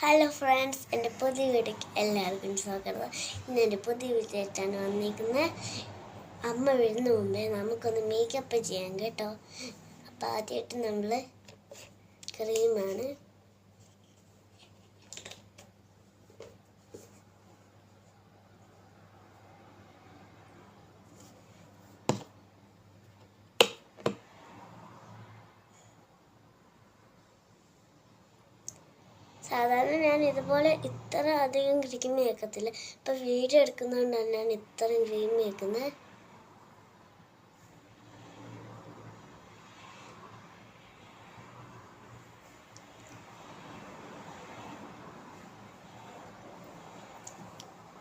Hello friends എന്റെ പുതിയ വീഡിയോക്ക് എല്ലാവർക്കും സ്വാഗതം. ഇന്ന് എന്റെ പുതിയ വീട്ടിലേക്കാണ് വന്നിരിക്കുന്നത്. അമ്മ വരുന്ന മുമ്പേ നമുക്കൊന്ന് മേക്കപ്പ് ചെയ്യാം കേട്ടോ. അപ്പോൾ ആദ്യമായിട്ട് നമ്മൾ ക്രീമാണ് സാധാരണ ഞാൻ ഇതുപോലെ ഇത്ര അധികം ക്രീം കേൾക്കത്തില്ല. ഇപ്പൊ വീഡിയോ എടുക്കുന്നതുകൊണ്ടാണ് ഞാൻ ഇത്രയും ക്രീം കേൾക്കുന്നത്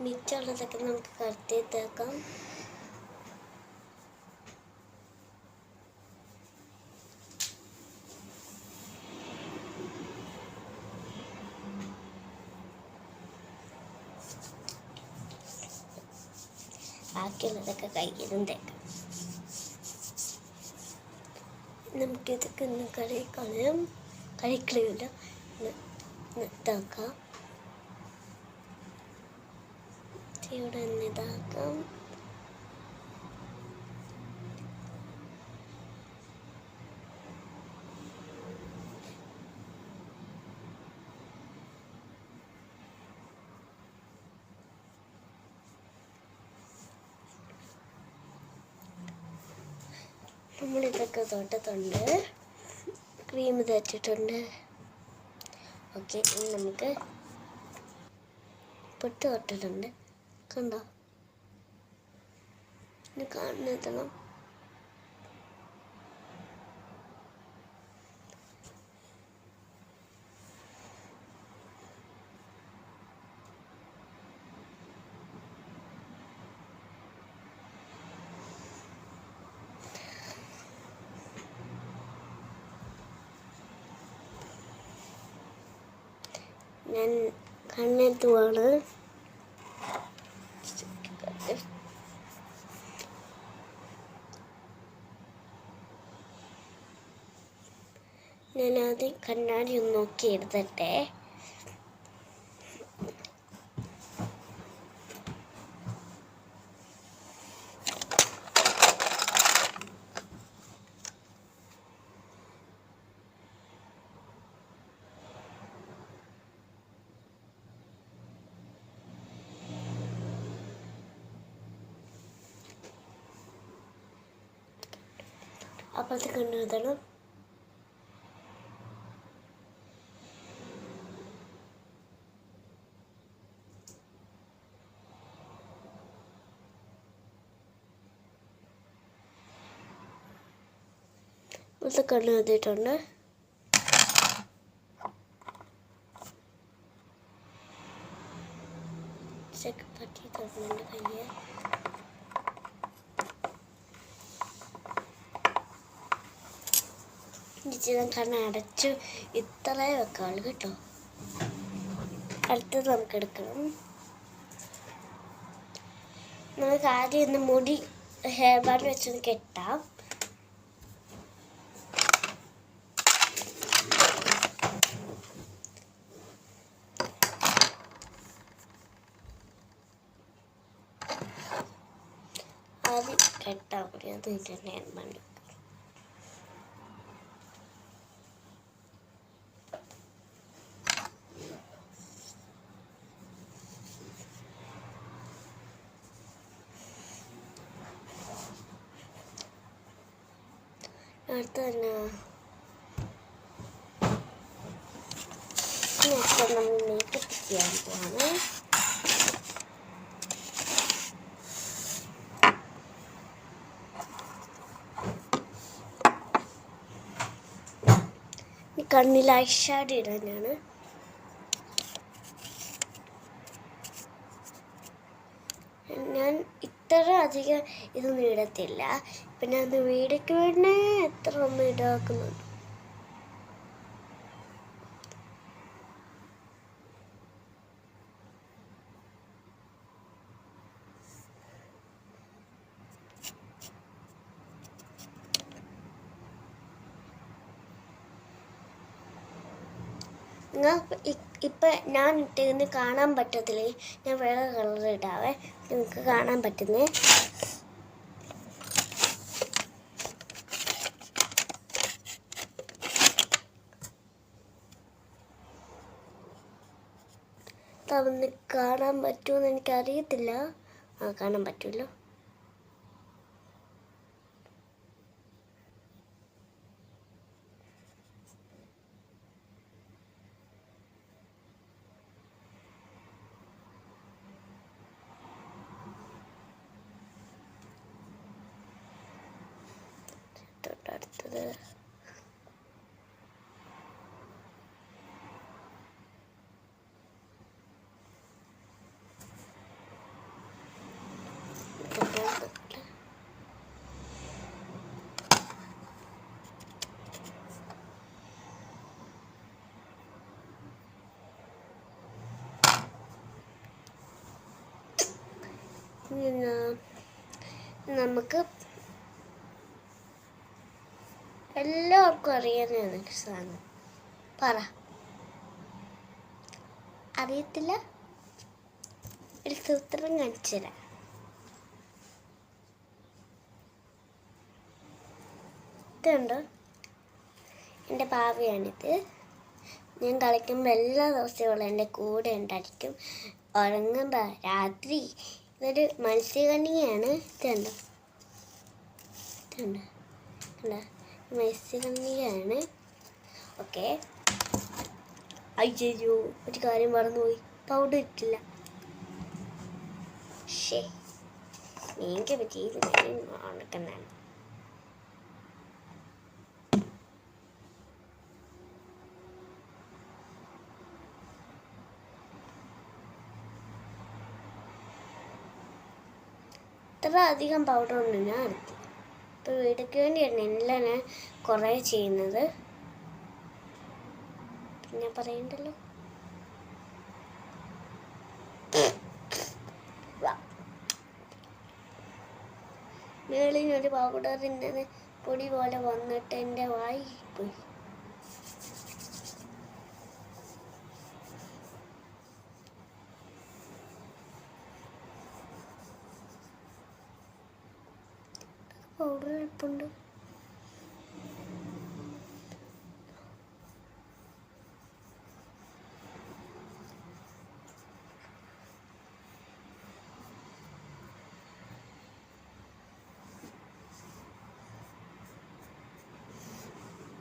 മിച്ചമുള്ളതൊക്കെ നമുക്ക് കറുത്തി തേക്കാം ബാക്കിയുള്ളതൊക്കെ കഴിക്കുന്നത് നമുക്ക് നമുക്കിതൊക്കെ ഒന്ന് കഴിക്കാനും കളയാം. കഴിക്കളില്ല ഇതാക്കാം. ഇവിടെ ഇതാക്കാം. നമ്മളിതൊക്കെ തൊട്ടിട്ടുണ്ട് ക്രീം തേച്ചിട്ടുണ്ട് ഓക്കെ ഇനി നമുക്ക് പൊട്ട് തൊട്ടിട്ടുണ്ട് കണ്ടോ ഇത് കാണുന്നെത്തണം ഞാൻ കണ്ണെത്തുവാണ് ഞാൻ ആദ്യം കണ്ണാടി ഒന്ന് നോക്കി എടുത്തട്ടെ അപ്പോഴത്തെ കണ്ണെഴുതണം ഇപ്പോഴത്തെ കണ്ണ് എഴുതിയിട്ടുണ്ട് ചെക്ക് പറ്റി തരുന്നുണ്ട് കയ്യെ നിശ്ചിതം കണ്ണ് അടച്ചു ഇത്രേ വെക്കാളു കേട്ടോ. അടുത്തത് നമുക്ക് എടുക്കണം. നമുക്ക് ആദ്യം ഒന്ന് മുടി ഹെയർ ബാൻഡ് വെച്ചൊന്ന് കെട്ടാം. ആദ്യം കെട്ടാം. മതി അത് ഹെയർ ബാൻഡ് തന്നെ. നമ്മൾ മേക്കപ്പ് ചെയ്യാൻ പോവാണ്. കണ്ണിൽ ഐഷാഡ് ഇടാനാണ് ഞാൻ ഇത്ര അധികം ഇതൊന്നും ഇടത്തില്ല. പിന്നെ അത് വീടൊക്കെ വേണേ എത്ര ഒന്നും ഇടാക്കുന്നുണ്ട് ഇപ്പം ഞാൻ ഇട്ടിരുന്ന് കാണാൻ പറ്റത്തില്ലേ? ഞാൻ വേറെ കളർ ഇടാവേ. നിങ്ങൾക്ക് കാണാൻ പറ്റുന്നേ? തവന്ന് കാണാൻ പറ്റുമെന്ന് എനിക്കറിയത്തില്ല. ആ കാണാൻ പറ്റുമല്ലോ തൊട്ടടുത്തത് പിന്നെ നമുക്ക് എല്ലാവർക്കും അറിയാനാണ് സാധനം? പറ. അറിയത്തില്ല? ഒരു സൂത്രം കാണിച്ചു തരാം. ഇതുണ്ടോ എന്റെ ഭാവിയാണിത് ഞാൻ കളിക്കുമ്പോൾ എല്ലാ ദിവസവും എന്റെ കൂടെ ഉണ്ടായിരിക്കും. ഉറങ്ങുമ്പോൾ രാത്രി ഇതൊരു മത്സ്യകണ്ണിയാണ്. ഇതുണ്ടോ ഇതുണ്ടോ മത്സ്യകന്യകയാണ് ഓക്കെ. അയ്യോ ഒരു കാര്യം മറന്നുപോയി. പൗഡർ ഇട്ടില്ല ഷേ എനിക്ക് പറ്റിയത് ഇത്ര അധികം പൗഡർ ഉണ്ട് ഞാൻ എടുത്തി ഇപ്പോൾ വീടൊക്കെ വേണ്ടിയാണ് എല്ലാം ഞാൻ കുറേ ചെയ്യുന്നത്. പിന്നെ പറയണ്ടല്ലോ? മേളിനൊരു പൗഡറിന്റെ പൊടി പോലെ വന്നിട്ട് എന്റെ വായി പോയി. പൗഡർ തന്നെ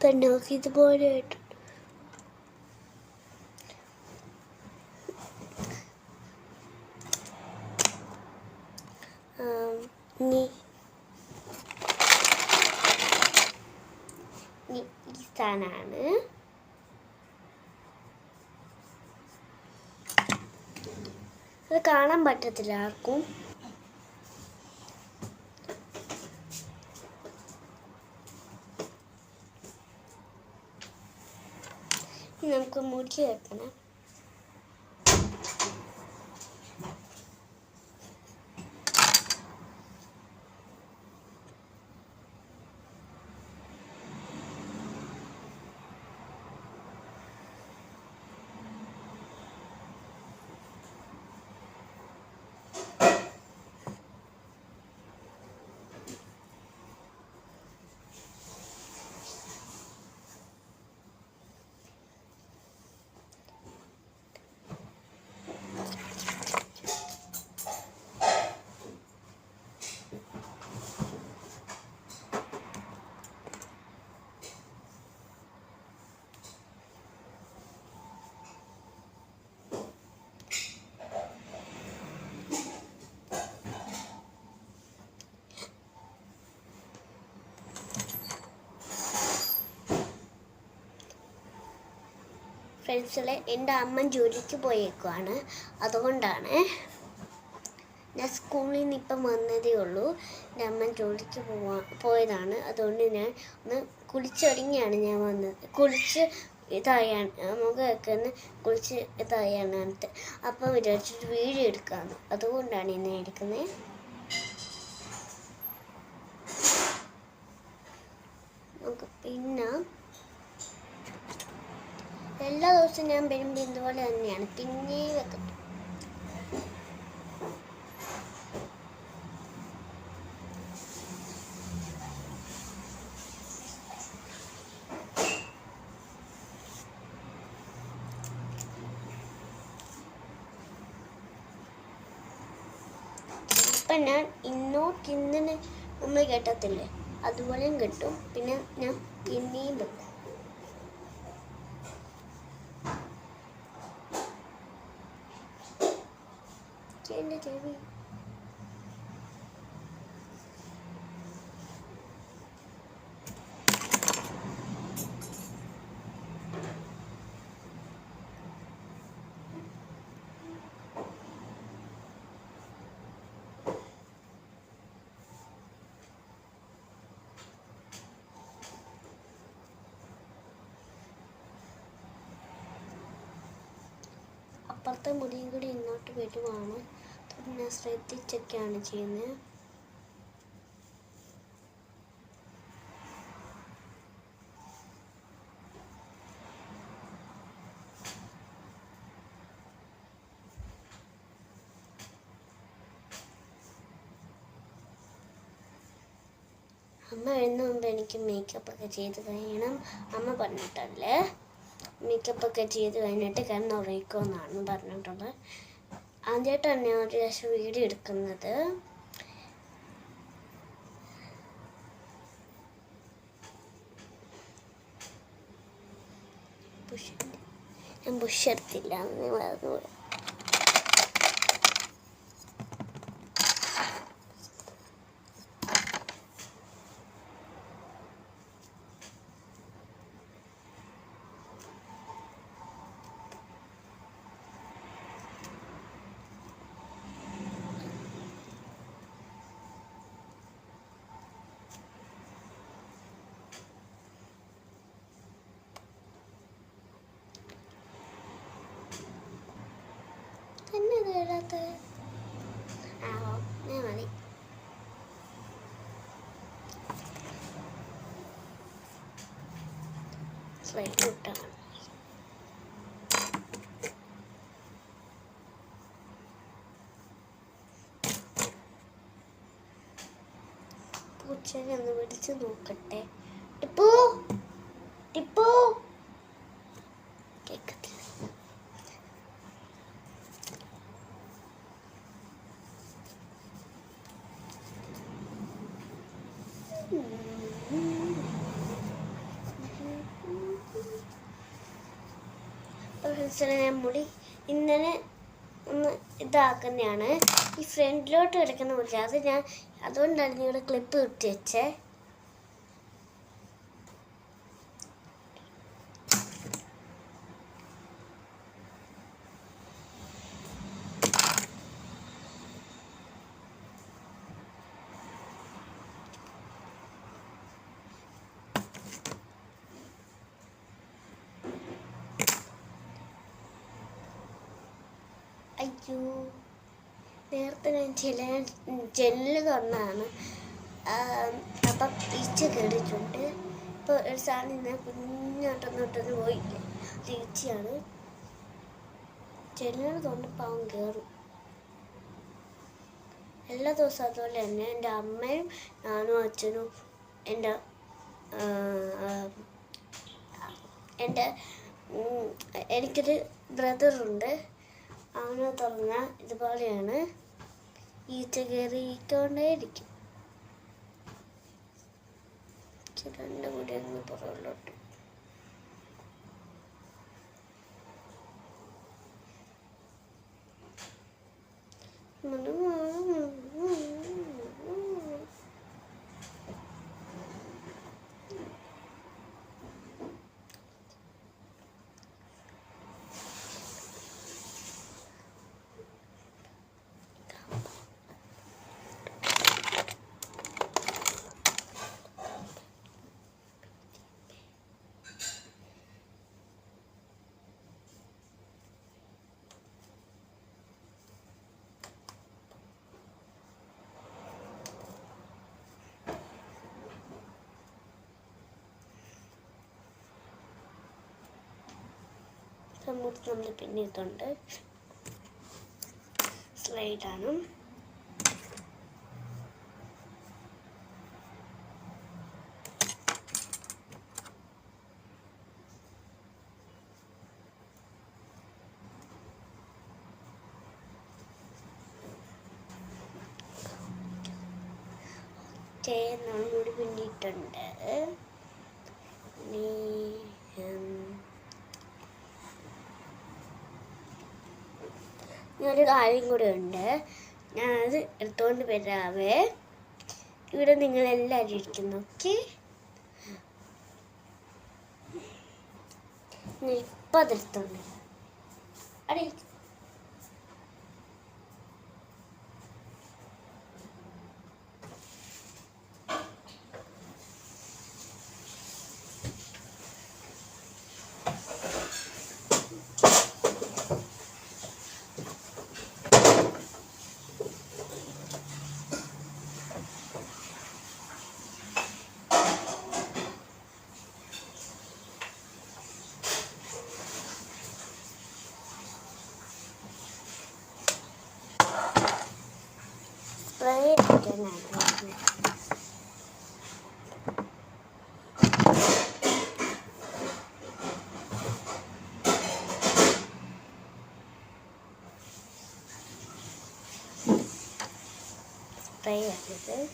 പെണ്ണുങ്ങൾക്ക് ഇതുപോലെ ആയിട്ടുണ്ട് ആം, ഇനി ഇനി സ്ഥാനാണ് അത് കാണാൻ പറ്റത്തില്ല ആർക്കും. നമുക്ക് മുടി വെക്കണം. ഫ്രണ്ട്സിലെ എന്റെ അമ്മ ജോലിക്ക് പോയേക്കുവാണ്. അതുകൊണ്ടാണ് ഞാൻ സ്കൂളിൽ നിന്ന് ഇപ്പം വന്നതേ ഉള്ളൂ. എന്റെ അമ്മ ജോലിക്ക് പോവാ പോയതാണ്. അതുകൊണ്ട് ഞാൻ ഒന്ന് കുളിച്ചൊരുങ്ങിയാണ് ഞാൻ വന്നത്. കുളിച്ച് ഇതായാണ് മുഖമൊക്കെ ഒന്ന് കുളിച്ച് ഇതായാണ് അടുത്ത് അപ്പം വിചാരിച്ചിട്ട് വീഡിയോ എടുക്കാമെന്ന് അതുകൊണ്ടാണ് ഇന്ന് എടുക്കുന്നത് ദിവസവും ഞാൻ വരുമ്പോൾ ഇതുപോലെ തന്നെയാണ്. പിന്നെ വെക്കത്തു ഇപ്പം ഞാൻ ഇന്നോ ഇന്നിന് നമ്മൾ കേട്ടത്തില്ലേ? അതുപോലെയും കിട്ടും. പിന്നെ ഞാൻ പിന്നെയും വെക്കും എന്റെ ചെവി അപ്പുറത്തെ മുടിയും കൂടി ഇങ്ങോട്ട് വരുവാണ് പിന്നെ ശ്രദ്ധിച്ചൊക്കെയാണ് ചെയ്യുന്നത് അമ്മ വരുന്ന മുമ്പ് എനിക്ക് മേക്കപ്പ് ഒക്കെ ചെയ്ത് കഴിയണം. അമ്മ പറഞ്ഞിട്ടല്ലേ? മേക്കപ്പ് ഒക്കെ ചെയ്ത് കഴിഞ്ഞിട്ട് കിടന്ന് ഉറയിക്കുമെന്നാണ് പറഞ്ഞിട്ടുള്ളത്. ആദ്യമായിട്ടാണ് ഞാൻ ഒരു പ്രാവശ്യം വീഡിയോ എടുക്കുന്നത്. ഞാൻ ബുഷ് എടുത്തില്ല മറന്നുപോയി വരാത്തത് ആ ഞാൻ മതി. സ്ലൈഡ് വിട്ടാണ് പൂച്ചനെ ഒന്ന് പിടിച്ച് നോക്കട്ടെ. ടിപ്പു ടിപ്പു. ഫ്രണ്ട്സിനെ ഞാൻ മുടി ഇന്നലെ ഒന്ന് ഇതാക്കുന്നതാണ്. ഈ ഫ്രണ്ടിലോട്ട് കിടക്കുന്ന മുടി. അത് ഞാൻ അതുകൊണ്ടാണ് ഇവിടെ ക്ലിപ്പ് കിട്ടി വെച്ചേ. അയ്യോ. നേരത്തെ ഞാൻ ചില ജനൽ തുറന്നതാണ് അപ്പം ഈച്ച കയറിയിട്ടുണ്ട് ഇപ്പോൾ ഒരു സാധനം ഇന്ന് കുഞ്ഞോട്ടൊന്നോട്ടൊന്ന് പോയില്ല അത് ഈച്ചയാണ് ജനൽ തൊണ്ട് പാവം കയറും എല്ലാ ദിവസവും അതുപോലെ തന്നെ എന്റെ അമ്മയും ഞാനും അച്ഛനും എന്റെ എന്റെ എനിക്കൊരു ബ്രദറുണ്ട്. അങ്ങനെ തുറന്ന ഇതുപോലെയാണ്. ഈച്ച കയറിക്കൊണ്ടേയിരിക്കും രണ്ടും കൂടി അങ്ങ് പുറകിലോട്ട്. സമൂഹത്ത് നമ്മൾ പിന്നെ ഇതുണ്ട് സ്ലൈഡാണ് ചേർന്നാണ് കൂടി പിന്നിട്ടുണ്ട്. ഇനി, ഞാനൊരു കാര്യം കൂടെ ഉണ്ട് ഞാനത് എടുത്തുകൊണ്ട് വരാവേ. ഇവിടെ നിങ്ങളെല്ലാവരും ഇരിക്കുന്നു ഓക്കെ ഇപ്പം അതെടുത്തോണ്ട് വരാം. tay là thế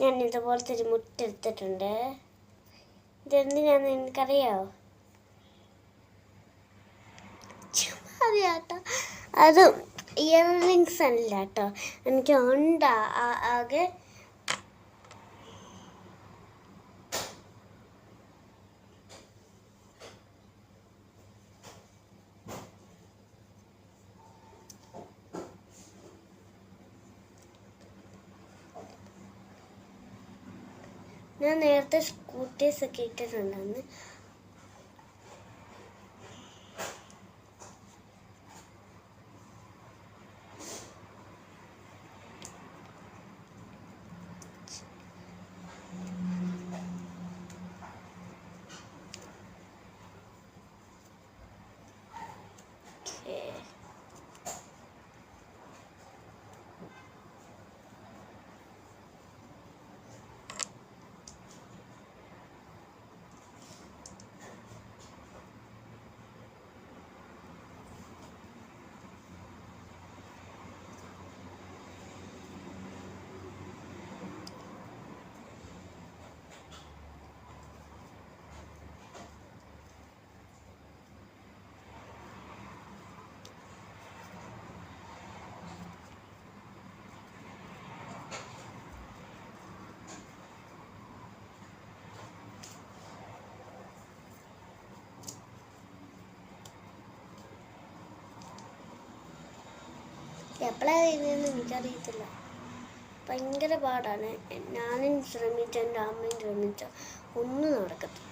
ഞാൻ ഇതുപോലത്തെ ഒരു മുട്ട എടുത്തിട്ടുണ്ട്. ഇതെന്തിനാന്ന് എനിക്കറിയാവോ അറിയാട്ടോ അത് ഇയർ റിങ്സ് അല്ല കേട്ടോ. എനിക്ക് ഉണ്ട് ആകെ ഞാൻ നേരത്തെ സ്കൂട്ടീസ് ഒക്കെ ഇട്ടിട്ടുണ്ടെന്ന് എപ്പോഴാണ് ചെയ്യുന്നതെന്ന് എനിക്കറിയത്തില്ല. ഭയങ്കര പാടാണ്. ഞാനും ശ്രമിച്ച എന്റെ അമ്മയും ശ്രമിച്ച ഒന്നും നടക്കത്തില്ല.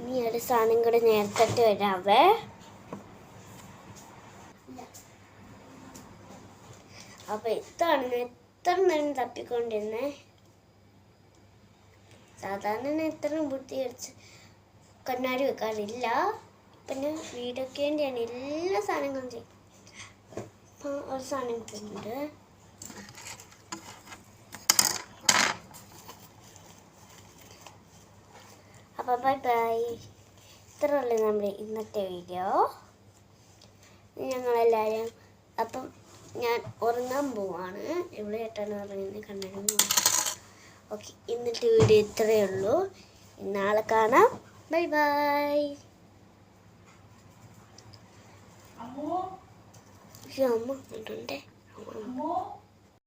ഇനി ഒരു സാധനം കൂടെ നേരത്തെ വരാവേ. അപ്പൊ ഇതാണ് ഞാൻ എത്ര നേരം തപ്പിക്കൊണ്ടിരുന്നേ? സാധാരണ എത്ര ബുദ്ധി അടിച്ച് കണ്ണാടി വെക്കാറില്ല. പിന്നെ വീടൊക്കെ വേണ്ടിയാണ് എല്ലാ സാധനങ്ങളും ചെയ്യും അപ്പൊ ഒരു സാധനം കിട്ടുന്നുണ്ട് അപ്പോൾ ബൈ ബൈ ഇത്രയല്ലേ നമ്മുടെ ഇന്നത്തെ വീഡിയോ ഞങ്ങളെല്ലാവരും അപ്പം ഞാൻ ഉറങ്ങാൻ പോവാണ്. ഇവിടെ ആയിട്ടാണ് ഉറങ്ങുന്നത് കണ്ണട ഓക്കെ ഇന്നത്തെ വീഡിയോ ഇത്രയേ ഉള്ളൂ. നാളെ കാണാം. Bye bye. അമ്മ. കൊണ്ടുണ്ടേ അമ്മ.